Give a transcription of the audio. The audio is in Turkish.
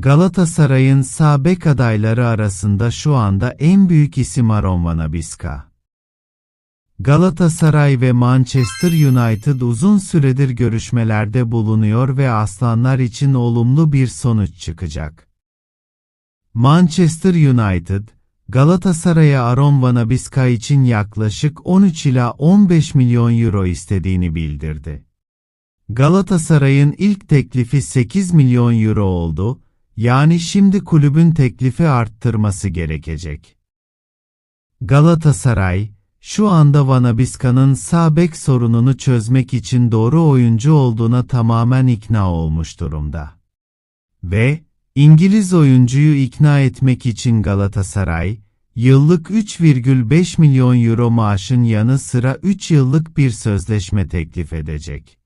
Galatasaray'ın sağ bek adayları arasında şu anda en büyük isim Aron Van Bissaka. Galatasaray ve Manchester United uzun süredir görüşmelerde bulunuyor ve Aslanlar için olumlu bir sonuç çıkacak. Manchester United, Galatasaray'a Aron Van Bissaka için yaklaşık 13 ila 15 milyon euro istediğini bildirdi. Galatasaray'ın ilk teklifi 8 milyon euro oldu, yani şimdi kulübün teklifi arttırması gerekecek. Galatasaray, şu anda Van Bissaka'nın sağ bek sorununu çözmek için doğru oyuncu olduğuna tamamen ikna olmuş durumda. Ve, İngiliz oyuncuyu ikna etmek için Galatasaray, yıllık 3,5 milyon euro maaşın yanı sıra 3 yıllık bir sözleşme teklif edecek.